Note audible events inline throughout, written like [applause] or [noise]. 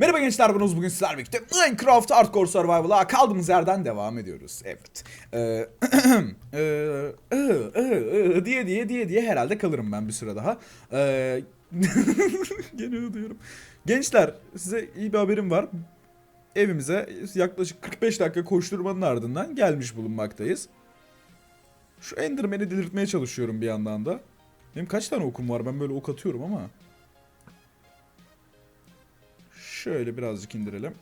Merhaba gençler ben Oğuz. bugün sizlerle birlikte Minecraft Hardcore Survival'a kaldığımız yerden devam ediyoruz. Evet. [clears throat] Ee, ee, ee, diye diye diye diye herhalde kalırım ben bir süre daha. Ee, [laughs] Gene diyorum. Gençler size iyi bir haberim var. Evimize yaklaşık 45 dakika koşturmanın ardından gelmiş bulunmaktayız. Şu Enderman'i delirtmeye çalışıyorum bir yandan da. Benim kaç tane okum var ben böyle ok atıyorum ama. Şöyle birazcık indirelim.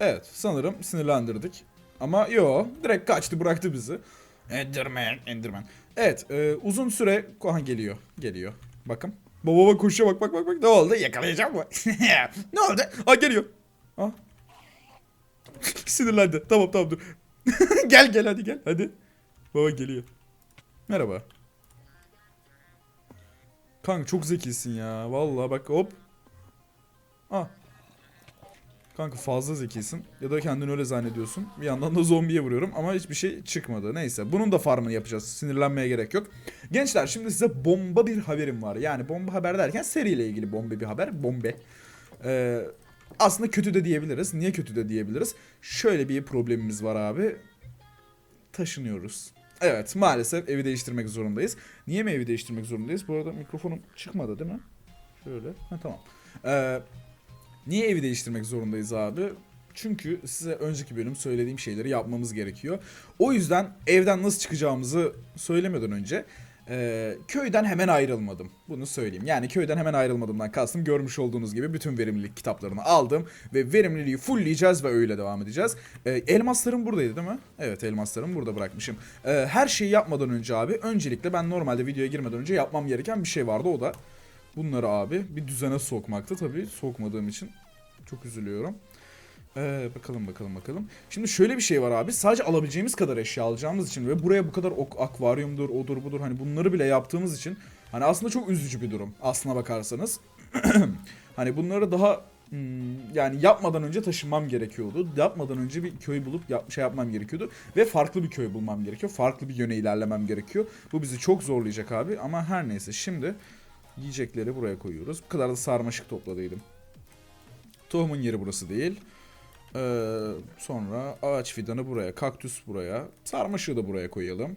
Evet sanırım sinirlendirdik. Ama yo direkt kaçtı bıraktı bizi. Enderman, Enderman. Evet e, uzun süre... Aha geliyor, geliyor. Bakın. Baba baba koşuyor bak bak bak bak. Ne oldu? Yakalayacağım mı? [laughs] ne oldu? Aa geliyor. Aa. [laughs] Sinirlendi. Tamam tamam dur. [laughs] gel gel hadi gel hadi. Baba geliyor. Merhaba. Kanka çok zekisin ya. Vallahi bak hop. Ah. Kanka fazla zekisin. Ya da kendini öyle zannediyorsun. Bir yandan da zombiye vuruyorum ama hiçbir şey çıkmadı. Neyse bunun da farmını yapacağız. Sinirlenmeye gerek yok. Gençler şimdi size bomba bir haberim var. Yani bomba haber derken seriyle ilgili bomba bir haber. Bombe. Ee, aslında kötü de diyebiliriz. Niye kötü de diyebiliriz? Şöyle bir problemimiz var abi. Taşınıyoruz. Evet maalesef evi değiştirmek zorundayız. Niye mi evi değiştirmek zorundayız? Bu arada mikrofonum çıkmadı değil mi? Şöyle. Ha tamam. Ee, niye evi değiştirmek zorundayız abi? Çünkü size önceki bölüm söylediğim şeyleri yapmamız gerekiyor. O yüzden evden nasıl çıkacağımızı söylemeden önce e, köyden hemen ayrılmadım. Bunu söyleyeyim. Yani köyden hemen ayrılmadığımdan kastım görmüş olduğunuz gibi bütün verimlilik kitaplarını aldım ve verimliliği fullleyeceğiz ve öyle devam edeceğiz. E, elmaslarım buradaydı değil mi? Evet elmaslarımı burada bırakmışım. E, her şeyi yapmadan önce abi öncelikle ben normalde videoya girmeden önce yapmam gereken bir şey vardı o da bunları abi bir düzene sokmaktı. Tabii sokmadığım için çok üzülüyorum. Ee, bakalım bakalım bakalım. Şimdi şöyle bir şey var abi. Sadece alabileceğimiz kadar eşya alacağımız için ve buraya bu kadar ok akvaryumdur, odur budur hani bunları bile yaptığımız için hani aslında çok üzücü bir durum aslına bakarsanız. [clears throat] hani bunları daha hmm, yani yapmadan önce taşınmam gerekiyordu. Yapmadan önce bir köy bulup yap, şey yapmam gerekiyordu ve farklı bir köy bulmam gerekiyor. Farklı bir yöne ilerlemem gerekiyor. Bu bizi çok zorlayacak abi ama her neyse şimdi yiyecekleri buraya koyuyoruz. Bu kadar da sarmaşık topladıydım. Tohumun yeri burası değil. Ee, sonra ağaç fidanı buraya, kaktüs buraya, sarmaşığı da buraya koyalım.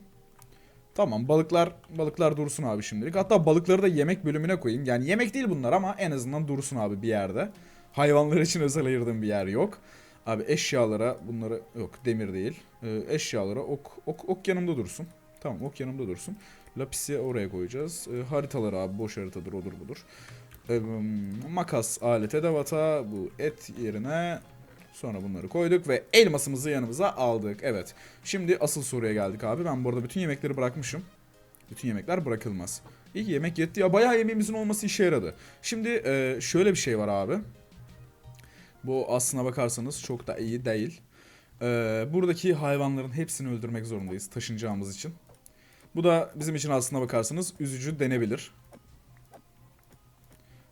Tamam balıklar balıklar dursun abi şimdilik. Hatta balıkları da yemek bölümüne koyayım. Yani yemek değil bunlar ama en azından dursun abi bir yerde. Hayvanlar için [laughs] özel ayırdığım bir yer yok. Abi eşyalara bunları yok demir değil. Ee, eşyalara ok, ok ok yanımda dursun. Tamam ok yanımda dursun. Lapisi oraya koyacağız. Ee, haritaları abi boş haritadır odur budur. Ee, makas alet edevata bu et yerine Sonra bunları koyduk ve elmasımızı yanımıza aldık. Evet. Şimdi asıl soruya geldik abi. Ben bu arada bütün yemekleri bırakmışım. Bütün yemekler bırakılmaz. İyi yemek yetti ya. Bayağı yemeğimizin olması işe yaradı. Şimdi e, şöyle bir şey var abi. Bu aslına bakarsanız çok da iyi değil. E, buradaki hayvanların hepsini öldürmek zorundayız taşınacağımız için. Bu da bizim için aslına bakarsanız üzücü denebilir.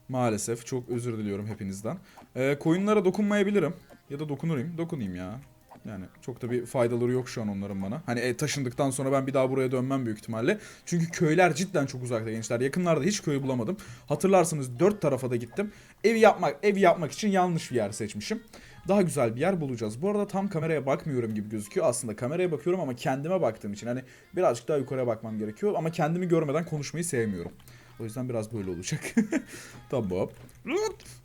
Maalesef çok özür diliyorum hepinizden. E, koyunlara dokunmayabilirim. Ya da dokunurum. Dokunayım ya. Yani çok da bir faydaları yok şu an onların bana. Hani e, taşındıktan sonra ben bir daha buraya dönmem büyük ihtimalle. Çünkü köyler cidden çok uzakta gençler. Yakınlarda hiç köy bulamadım. Hatırlarsanız dört tarafa da gittim. Ev yapmak ev yapmak için yanlış bir yer seçmişim. Daha güzel bir yer bulacağız. Bu arada tam kameraya bakmıyorum gibi gözüküyor. Aslında kameraya bakıyorum ama kendime baktığım için hani birazcık daha yukarıya bakmam gerekiyor ama kendimi görmeden konuşmayı sevmiyorum. O yüzden biraz böyle olacak. [laughs] tamam.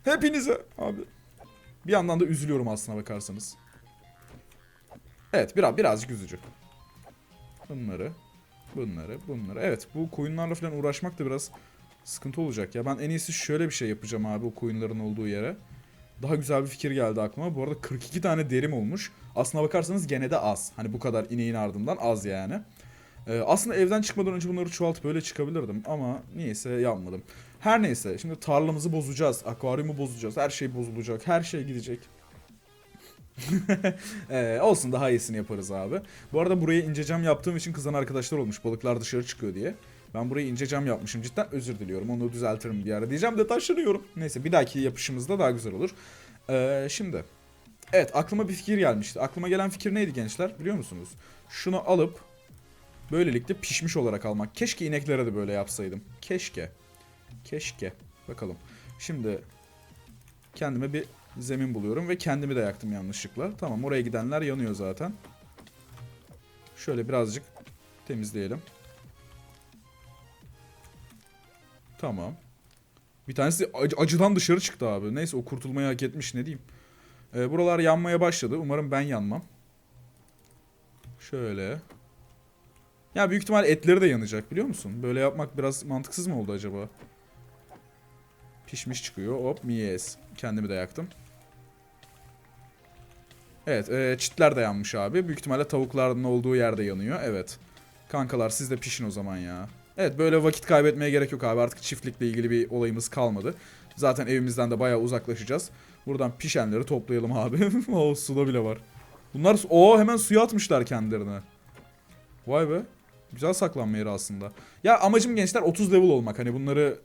Hepinize abi bir yandan da üzülüyorum aslına bakarsanız. Evet biraz birazcık üzücü. Bunları, bunları, bunları. Evet bu koyunlarla falan uğraşmak da biraz sıkıntı olacak ya. Ben en iyisi şöyle bir şey yapacağım abi o koyunların olduğu yere. Daha güzel bir fikir geldi aklıma. Bu arada 42 tane derim olmuş. Aslına bakarsanız gene de az. Hani bu kadar ineğin ardından az yani. Ee, aslında evden çıkmadan önce bunları çoğaltıp böyle çıkabilirdim ama niyeyse yapmadım. Her neyse şimdi tarlamızı bozacağız, akvaryumu bozacağız, her şey bozulacak, her şey gidecek. [laughs] ee, olsun daha iyisini yaparız abi. Bu arada buraya ince cam yaptığım için kızan arkadaşlar olmuş balıklar dışarı çıkıyor diye. Ben burayı ince cam yapmışım cidden özür diliyorum onu düzeltirim bir ara diyeceğim de taşınıyorum. Neyse bir dahaki yapışımızda daha güzel olur. Ee, şimdi evet aklıma bir fikir gelmişti. Aklıma gelen fikir neydi gençler biliyor musunuz? Şunu alıp Böylelikle pişmiş olarak almak. Keşke ineklere de böyle yapsaydım. Keşke. Keşke. Bakalım. Şimdi kendime bir zemin buluyorum ve kendimi de yaktım yanlışlıkla. Tamam oraya gidenler yanıyor zaten. Şöyle birazcık temizleyelim. Tamam. Bir tanesi acı- acıdan dışarı çıktı abi. Neyse o kurtulmayı hak etmiş ne diyeyim. Ee, buralar yanmaya başladı. Umarım ben yanmam. Şöyle. Ya büyük ihtimal etleri de yanacak biliyor musun? Böyle yapmak biraz mantıksız mı oldu acaba? Pişmiş çıkıyor. Hop yes. Kendimi de yaktım. Evet e, çitler de yanmış abi. Büyük ihtimalle tavukların olduğu yerde yanıyor. Evet. Kankalar siz de pişin o zaman ya. Evet böyle vakit kaybetmeye gerek yok abi. Artık çiftlikle ilgili bir olayımız kalmadı. Zaten evimizden de bayağı uzaklaşacağız. Buradan pişenleri toplayalım abi. [laughs] o suda bile var. Bunlar o hemen suya atmışlar kendilerine. Vay be. Güzel saklanma yeri aslında. Ya amacım gençler 30 level olmak. Hani bunları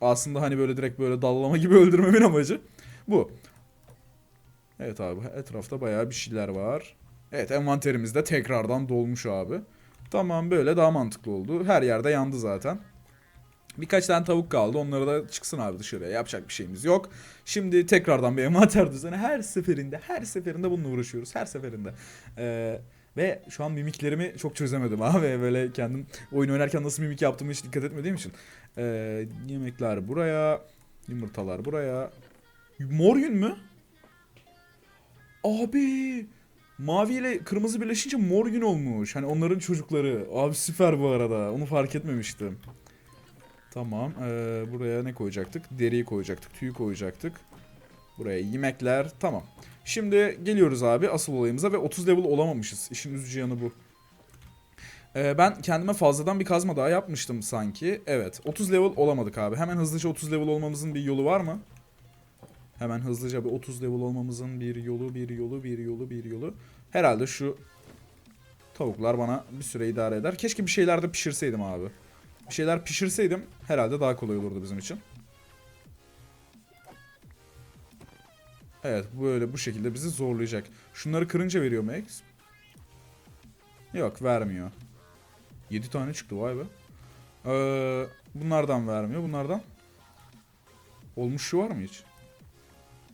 aslında hani böyle direkt böyle dallama [laughs] gibi öldürmemin amacı bu. Evet abi etrafta bayağı bir şeyler var. Evet envanterimiz de tekrardan dolmuş abi. Tamam böyle daha mantıklı oldu. Her yerde yandı zaten. Birkaç tane tavuk kaldı. Onları da çıksın abi dışarıya. Yapacak bir şeyimiz yok. Şimdi tekrardan bir [laughs] envanter düzeni. Her seferinde, her seferinde bununla uğraşıyoruz. Her seferinde. Ee, ve şu an mimiklerimi çok çözemedim [laughs] abi. Böyle kendim oyun oynarken nasıl mimik yaptığımı hiç dikkat etmediğim için. Ee, yemekler buraya. Yumurtalar buraya. Mor yün mü? Abi mavi ile kırmızı birleşince mor gün olmuş. Hani onların çocukları. Abi süper bu arada. Onu fark etmemiştim. Tamam. ee, buraya ne koyacaktık? Deriyi koyacaktık. Tüyü koyacaktık. Buraya yemekler. Tamam. Şimdi geliyoruz abi asıl olayımıza ve 30 level olamamışız. İşin üzücü yanı bu. Ee, ben kendime fazladan bir kazma daha yapmıştım sanki. Evet. 30 level olamadık abi. Hemen hızlıca 30 level olmamızın bir yolu var mı? Hemen hızlıca bir 30 level olmamızın bir yolu, bir yolu, bir yolu, bir yolu. Herhalde şu tavuklar bana bir süre idare eder. Keşke bir şeyler de pişirseydim abi. Bir şeyler pişirseydim herhalde daha kolay olurdu bizim için. Evet böyle bu şekilde bizi zorlayacak. Şunları kırınca veriyor mu X? Yok vermiyor. 7 tane çıktı vay be. Ee, bunlardan vermiyor. Bunlardan olmuş şu var mı hiç?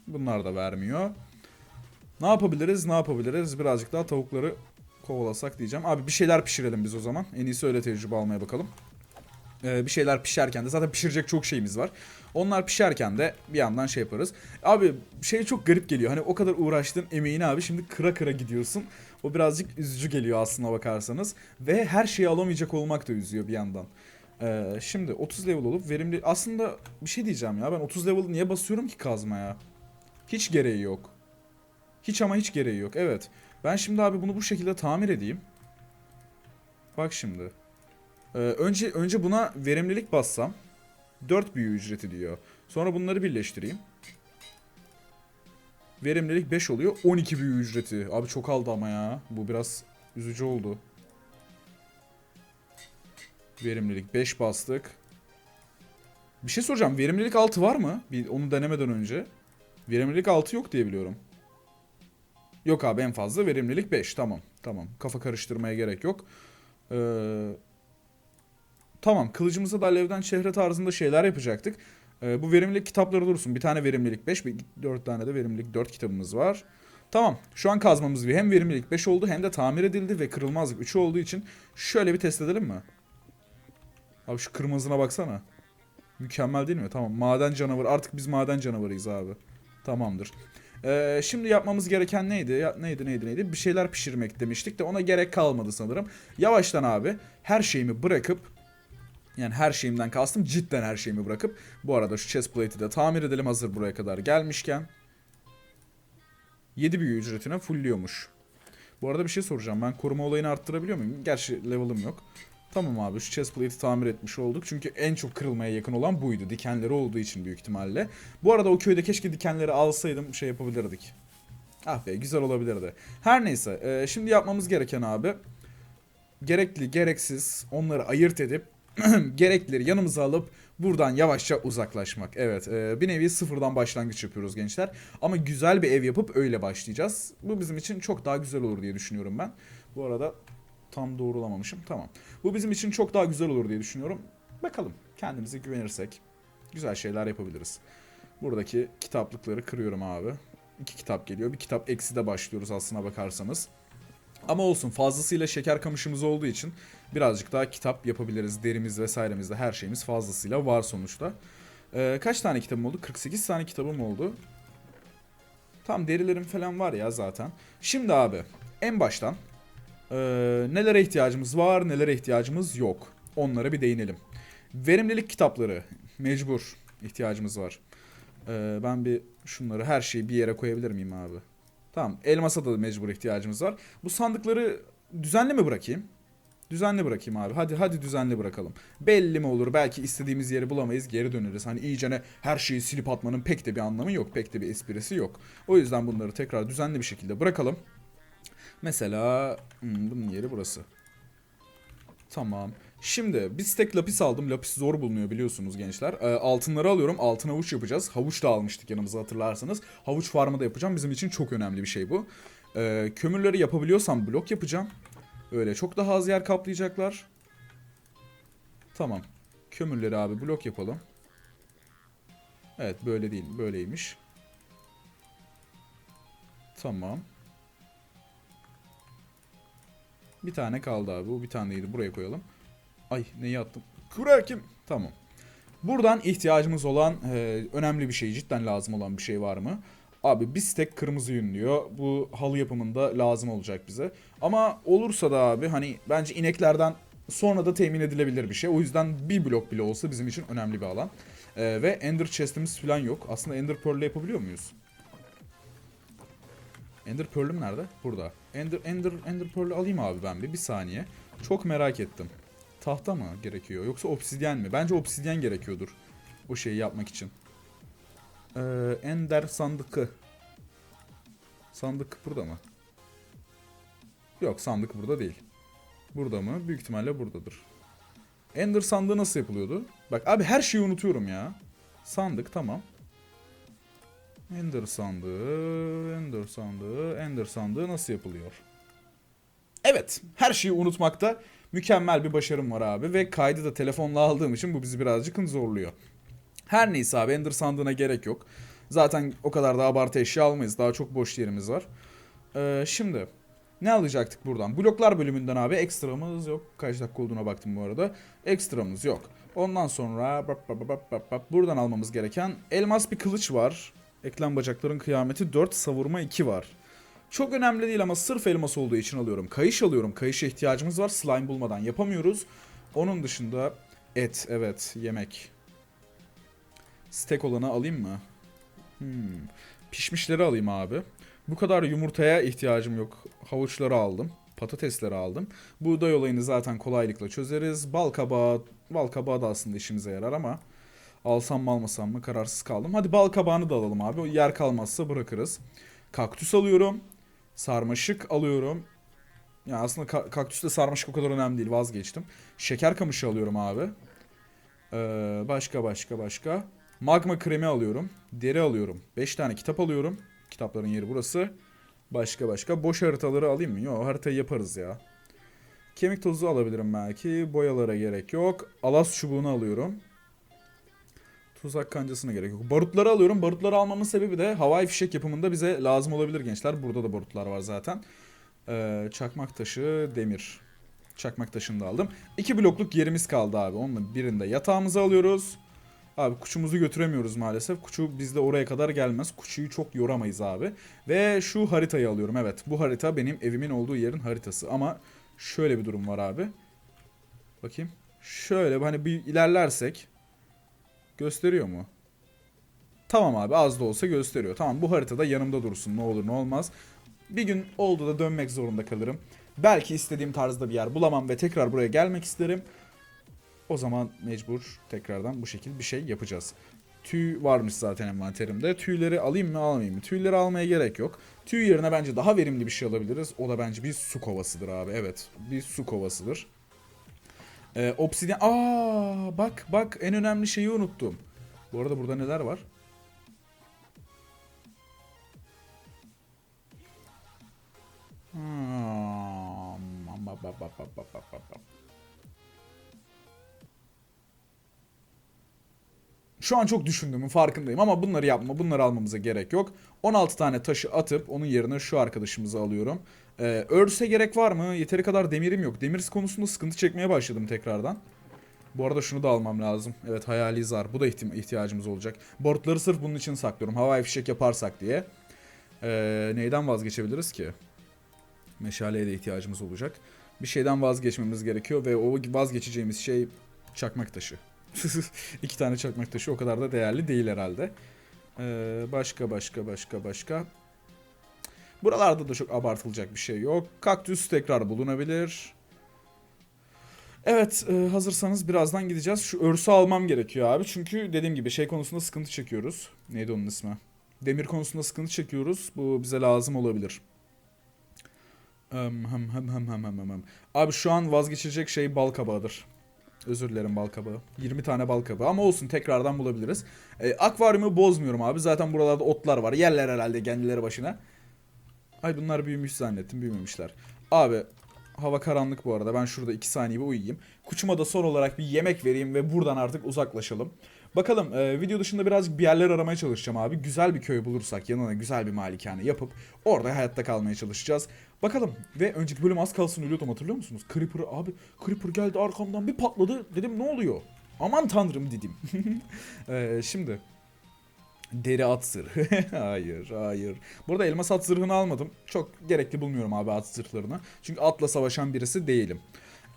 Bunlar da vermiyor. Ne yapabiliriz? Ne yapabiliriz? Birazcık daha tavukları kovalasak diyeceğim. Abi bir şeyler pişirelim biz o zaman. En iyisi öyle tecrübe almaya bakalım. Ee, bir şeyler pişerken de zaten pişirecek çok şeyimiz var. Onlar pişerken de bir yandan şey yaparız. Abi şey çok garip geliyor. Hani o kadar uğraştın emeğini abi şimdi kıra kıra gidiyorsun. O birazcık üzücü geliyor aslına bakarsanız. Ve her şeyi alamayacak olmak da üzüyor bir yandan. Ee, şimdi 30 level olup verimli... Aslında bir şey diyeceğim ya. Ben 30 level niye basıyorum ki kazmaya? Hiç gereği yok. Hiç ama hiç gereği yok. Evet. Ben şimdi abi bunu bu şekilde tamir edeyim. Bak şimdi. Ee, önce önce buna verimlilik bassam 4 büyü ücreti diyor. Sonra bunları birleştireyim. Verimlilik 5 oluyor. 12 büyü ücreti. Abi çok aldı ama ya. Bu biraz üzücü oldu. Verimlilik 5 bastık. Bir şey soracağım. Verimlilik 6 var mı? Bir onu denemeden önce. Verimlilik 6 yok diye biliyorum. Yok abi en fazla verimlilik 5. Tamam. Tamam. Kafa karıştırmaya gerek yok. Ee, tamam. Kılıcımıza da alevden çehre tarzında şeyler yapacaktık. Ee, bu verimlilik kitapları dursun. Bir tane verimlilik 5, 4 tane de verimlilik 4 kitabımız var. Tamam. Şu an kazmamız bir hem verimlilik 5 oldu hem de tamir edildi ve kırılmazlık 3 olduğu için şöyle bir test edelim mi? Abi şu kırmızına baksana. Mükemmel değil mi? Tamam. Maden canavarı. Artık biz maden canavarıyız abi. Tamamdır. Ee, şimdi yapmamız gereken neydi? Ya, neydi neydi neydi? Bir şeyler pişirmek demiştik de ona gerek kalmadı sanırım. Yavaştan abi her şeyimi bırakıp yani her şeyimden kastım cidden her şeyimi bırakıp bu arada şu chest plate'i de tamir edelim hazır buraya kadar gelmişken. 7 büyü ücretine fullliyormuş. Bu arada bir şey soracağım. Ben koruma olayını arttırabiliyor muyum? Gerçi level'ım yok. Tamam abi şu chest plate'i tamir etmiş olduk. Çünkü en çok kırılmaya yakın olan buydu. Dikenleri olduğu için büyük ihtimalle. Bu arada o köyde keşke dikenleri alsaydım şey yapabilirdik. Ah be güzel olabilirdi. Her neyse e, şimdi yapmamız gereken abi gerekli gereksiz onları ayırt edip [clears throat] gereklileri yanımıza alıp buradan yavaşça uzaklaşmak. Evet e, bir nevi sıfırdan başlangıç yapıyoruz gençler. Ama güzel bir ev yapıp öyle başlayacağız. Bu bizim için çok daha güzel olur diye düşünüyorum ben. Bu arada tam doğrulamamışım. Tamam. Bu bizim için çok daha güzel olur diye düşünüyorum. Bakalım kendimize güvenirsek. Güzel şeyler yapabiliriz. Buradaki kitaplıkları kırıyorum abi. İki kitap geliyor. Bir kitap eksi de başlıyoruz aslına bakarsanız. Ama olsun fazlasıyla şeker kamışımız olduğu için birazcık daha kitap yapabiliriz. Derimiz vesairemizde her şeyimiz fazlasıyla var sonuçta. Ee, kaç tane kitabım oldu? 48 tane kitabım oldu. Tam derilerim falan var ya zaten. Şimdi abi en baştan ee, nelere ihtiyacımız var, nelere ihtiyacımız yok. Onlara bir değinelim. Verimlilik kitapları mecbur ihtiyacımız var. Ee, ben bir şunları her şeyi bir yere koyabilir miyim abi? Tamam elmasa da mecbur ihtiyacımız var. Bu sandıkları düzenli mi bırakayım? Düzenli bırakayım abi. Hadi hadi düzenli bırakalım. Belli mi olur? Belki istediğimiz yeri bulamayız, geri döneriz. Hani iyicene her şeyi silip atmanın pek de bir anlamı yok. Pek de bir esprisi yok. O yüzden bunları tekrar düzenli bir şekilde bırakalım. Mesela hmm, bunun yeri burası. Tamam. Şimdi bir stack lapis aldım. Lapis zor bulunuyor biliyorsunuz gençler. Ee, altınları alıyorum. Altın havuç yapacağız. Havuç da almıştık yanımıza hatırlarsanız. Havuç farmı da yapacağım. Bizim için çok önemli bir şey bu. Ee, kömürleri yapabiliyorsam blok yapacağım. Öyle çok daha az yer kaplayacaklar. Tamam. Kömürleri abi blok yapalım. Evet böyle değil. Böyleymiş. Tamam. Bir tane kaldı abi. Bu bir taneydi. Buraya koyalım. Ay neyi attım? Krakim. Tamam. Buradan ihtiyacımız olan e, önemli bir şey, cidden lazım olan bir şey var mı? Abi bir stek kırmızı yün diyor. Bu halı yapımında lazım olacak bize. Ama olursa da abi hani bence ineklerden sonra da temin edilebilir bir şey. O yüzden bir blok bile olsa bizim için önemli bir alan. E, ve Ender Chest'imiz falan yok. Aslında Ender Pearl'le yapabiliyor muyuz? Ender Pearl'üm nerede? Burada. Ender Ender Ender Pearl'ü alayım abi ben bir bir saniye. Çok merak ettim. Tahta mı gerekiyor yoksa obsidyen mi? Bence obsidyen gerekiyordur. O şeyi yapmak için. Ee, Ender sandıkı. Sandık burada mı? Yok sandık burada değil. Burada mı? Büyük ihtimalle buradadır. Ender sandığı nasıl yapılıyordu? Bak abi her şeyi unutuyorum ya. Sandık tamam. Ender sandığı, Ender sandığı, Ender sandığı nasıl yapılıyor? Evet, her şeyi unutmakta mükemmel bir başarım var abi ve kaydı da telefonla aldığım için bu bizi birazcık zorluyor. Her neyse abi Ender sandığına gerek yok. Zaten o kadar da abartı eşya almayız. Daha çok boş yerimiz var. Ee, şimdi ne alacaktık buradan? Bloklar bölümünden abi ekstramız yok. Kaç dakika olduğuna baktım bu arada. Ekstramız yok. Ondan sonra bap bap bap bap bap, buradan almamız gereken elmas bir kılıç var. Eklem bacakların kıyameti 4 savurma 2 var. Çok önemli değil ama sırf elmas olduğu için alıyorum. Kayış alıyorum. Kayışa ihtiyacımız var. Slime bulmadan yapamıyoruz. Onun dışında et evet yemek. Steak olanı alayım mı? Hmm. Pişmişleri alayım abi. Bu kadar yumurtaya ihtiyacım yok. Havuçları aldım. Patatesleri aldım. Buğday olayını zaten kolaylıkla çözeriz. Bal kabağı, bal kabağı da aslında işimize yarar ama alsam mı almasam mı kararsız kaldım. Hadi bal kabağını da alalım abi. O yer kalmazsa bırakırız. Kaktüs alıyorum. Sarmaşık alıyorum. Ya aslında ka- kaktüsle sarmaşık o kadar önemli değil vazgeçtim. Şeker kamışı alıyorum abi. Ee, başka başka başka. Magma kremi alıyorum. Deri alıyorum. 5 tane kitap alıyorum. Kitapların yeri burası. Başka başka. Boş haritaları alayım mı? Yok haritayı yaparız ya. Kemik tozu alabilirim belki. Boyalara gerek yok. Alas çubuğunu alıyorum. Tuzak kancasına gerek yok. Barutları alıyorum. Barutları almamın sebebi de havai fişek yapımında bize lazım olabilir gençler. Burada da barutlar var zaten. Ee, çakmak taşı, demir. Çakmak taşını da aldım. İki blokluk yerimiz kaldı abi. Onunla birinde yatağımızı alıyoruz. Abi kuçumuzu götüremiyoruz maalesef. Kuçu bizde oraya kadar gelmez. Kuçuyu çok yoramayız abi. Ve şu haritayı alıyorum. Evet bu harita benim evimin olduğu yerin haritası. Ama şöyle bir durum var abi. Bakayım. Şöyle hani bir ilerlersek. Gösteriyor mu? Tamam abi az da olsa gösteriyor. Tamam bu haritada yanımda dursun ne olur ne olmaz. Bir gün oldu da dönmek zorunda kalırım. Belki istediğim tarzda bir yer bulamam ve tekrar buraya gelmek isterim. O zaman mecbur tekrardan bu şekilde bir şey yapacağız. Tüy varmış zaten envanterimde. Tüyleri alayım mı almayayım mı? Tüyleri almaya gerek yok. Tüy yerine bence daha verimli bir şey alabiliriz. O da bence bir su kovasıdır abi. Evet bir su kovasıdır. Ee, obsidyen... Aa bak bak en önemli şeyi unuttum. Bu arada burada neler var? Hmm. Şu an çok düşündüğümün farkındayım ama bunları yapma, bunları almamıza gerek yok. 16 tane taşı atıp onun yerine şu arkadaşımızı alıyorum. Ee, örs'e gerek var mı? Yeteri kadar demirim yok. Demir konusunda sıkıntı çekmeye başladım tekrardan. Bu arada şunu da almam lazım. Evet hayali zar. Bu da ihtim- ihtiyacımız olacak. Boardları sırf bunun için saklıyorum. Havai fişek yaparsak diye. Ee, neyden vazgeçebiliriz ki? Meşaleye de ihtiyacımız olacak. Bir şeyden vazgeçmemiz gerekiyor ve o vazgeçeceğimiz şey çakmak taşı. [laughs] İki tane çakmak taşı o kadar da değerli değil herhalde. Ee, başka başka başka başka. Buralarda da çok abartılacak bir şey yok. Kaktüs tekrar bulunabilir. Evet e, hazırsanız birazdan gideceğiz. Şu örsü almam gerekiyor abi. Çünkü dediğim gibi şey konusunda sıkıntı çekiyoruz. Neydi onun ismi? Demir konusunda sıkıntı çekiyoruz. Bu bize lazım olabilir. Hım hım hım hım hım hım hım. Abi şu an vazgeçilecek şey bal kabağıdır. Özür dilerim bal kabağı. 20 tane bal kabağı ama olsun tekrardan bulabiliriz. E, akvaryumu bozmuyorum abi. Zaten buralarda otlar var. Yerler herhalde kendileri başına. Ay bunlar büyümüş zannettim. Büyümemişler. Abi hava karanlık bu arada. Ben şurada 2 saniye bir uyuyayım. Kuçuma da son olarak bir yemek vereyim ve buradan artık uzaklaşalım. Bakalım e, video dışında birazcık bir yerler aramaya çalışacağım abi. Güzel bir köy bulursak yanına güzel bir malikane yapıp orada hayatta kalmaya çalışacağız. Bakalım ve önceki bölüm az kalsın ölüyordum hatırlıyor musunuz? Creeper abi Creeper geldi arkamdan bir patladı. Dedim ne oluyor? Aman tanrım dedim. [laughs] E, şimdi Deri at zırhı. [laughs] hayır, hayır. Burada elmas at zırhını almadım. Çok gerekli bulmuyorum abi at zırhlarını. Çünkü atla savaşan birisi değilim.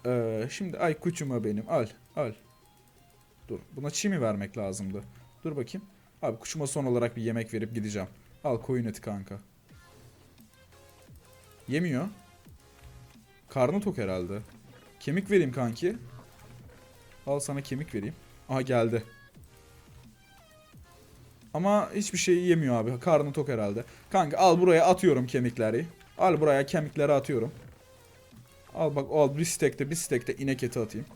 Ee, şimdi ay kuçuma benim. Al, al. Dur. Buna çiğ mi vermek lazımdı? Dur bakayım. Abi kuçuma son olarak bir yemek verip gideceğim. Al koyun eti kanka. Yemiyor. Karnı tok herhalde. Kemik vereyim kanki. Al sana kemik vereyim. Aha geldi. Ama hiçbir şey yemiyor abi. Karnı tok herhalde. Kanka al buraya atıyorum kemikleri. Al buraya kemikleri atıyorum. Al bak al bir stekte bir stekte inek eti atayım.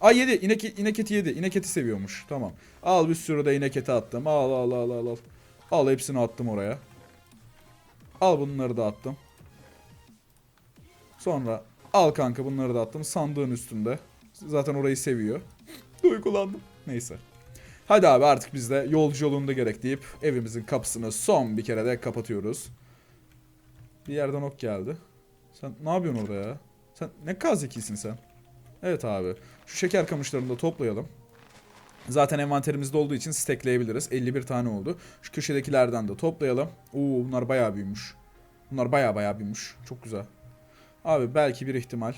Ay yedi inek, inek eti yedi. İnek eti seviyormuş. Tamam. Al bir sürü de inek eti attım. Al al al al al. Al hepsini attım oraya. Al bunları da attım. Sonra al kanka bunları da attım. Sandığın üstünde. Zaten orayı seviyor. [laughs] Duygulandım. Neyse. Hadi abi artık biz de yolcu yolunda gerek deyip evimizin kapısını son bir kere de kapatıyoruz. Bir yerden ok geldi. Sen ne yapıyorsun orada ya? Sen ne kadar zekisin sen. Evet abi. Şu şeker kamışlarını da toplayalım. Zaten envanterimizde olduğu için stackleyebiliriz. 51 tane oldu. Şu köşedekilerden de toplayalım. Oo bunlar bayağı büyümüş. Bunlar bayağı bayağı büyümüş. Çok güzel. Abi belki bir ihtimal.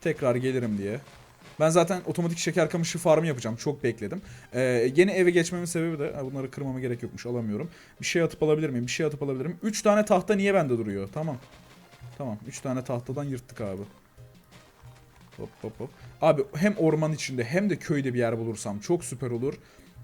Tekrar gelirim diye. Ben zaten otomatik şeker kamışı farmı yapacağım. Çok bekledim. Ee, yeni eve geçmemin sebebi de bunları kırmama gerek yokmuş. Alamıyorum. Bir şey atıp alabilir miyim? Bir şey atıp alabilir miyim? 3 tane tahta niye bende duruyor? Tamam. Tamam. 3 tane tahtadan yırttık abi. Hop hop hop. Abi hem orman içinde hem de köyde bir yer bulursam çok süper olur.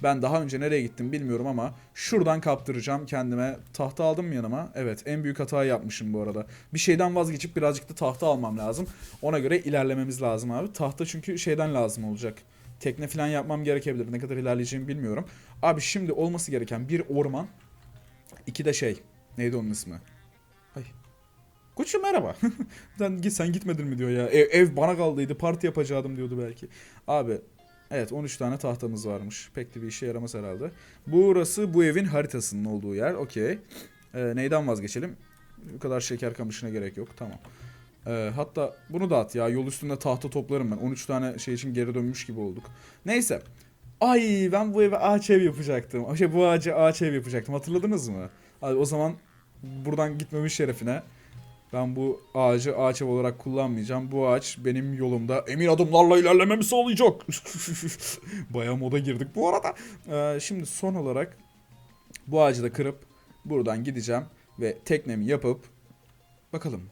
Ben daha önce nereye gittim bilmiyorum ama şuradan kaptıracağım kendime. Tahta aldım mı yanıma? Evet en büyük hatayı yapmışım bu arada. Bir şeyden vazgeçip birazcık da tahta almam lazım. Ona göre ilerlememiz lazım abi. Tahta çünkü şeyden lazım olacak. Tekne falan yapmam gerekebilir. Ne kadar ilerleyeceğimi bilmiyorum. Abi şimdi olması gereken bir orman. iki de şey. Neydi onun ismi? Ay. Koçum merhaba. [laughs] sen, sen gitmedin mi diyor ya. Ev, ev bana kaldıydı. Parti yapacaktım diyordu belki. Abi Evet 13 tane tahtamız varmış. Pek de bir işe yaramaz herhalde. Burası bu evin haritasının olduğu yer. Okey. Ee, neyden vazgeçelim? Bu kadar şeker kamışına gerek yok. Tamam. Ee, hatta bunu da at ya. Yol üstünde tahta toplarım ben. 13 tane şey için geri dönmüş gibi olduk. Neyse. Ay ben bu eve ağaç ev yapacaktım. Şey, bu ağacı ağaç ev yapacaktım. Hatırladınız mı? Abi, o zaman buradan gitmemiş şerefine ben bu ağacı ağaç ev olarak kullanmayacağım. Bu ağaç benim yolumda emin adımlarla ilerlememi sağlayacak. [laughs] Baya moda girdik bu arada. Ee, şimdi son olarak bu ağacı da kırıp buradan gideceğim ve teknemi yapıp bakalım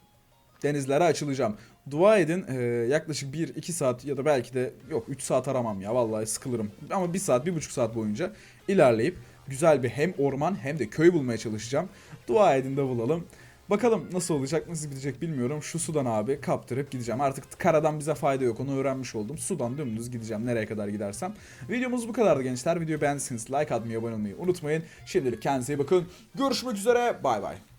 denizlere açılacağım. Dua edin e, yaklaşık 1-2 saat ya da belki de yok 3 saat aramam ya vallahi sıkılırım. Ama 1 saat 1,5 saat boyunca ilerleyip güzel bir hem orman hem de köy bulmaya çalışacağım. Dua edin de bulalım. Bakalım nasıl olacak, nasıl gidecek bilmiyorum. Şu sudan abi kaptırıp gideceğim. Artık karadan bize fayda yok. Onu öğrenmiş oldum. Sudan dümdüz gideceğim nereye kadar gidersem. Videomuz bu kadardı gençler. Videoyu beğendiyseniz like atmayı, abone olmayı unutmayın. Şimdilik kendinize iyi bakın. Görüşmek üzere. Bay bay.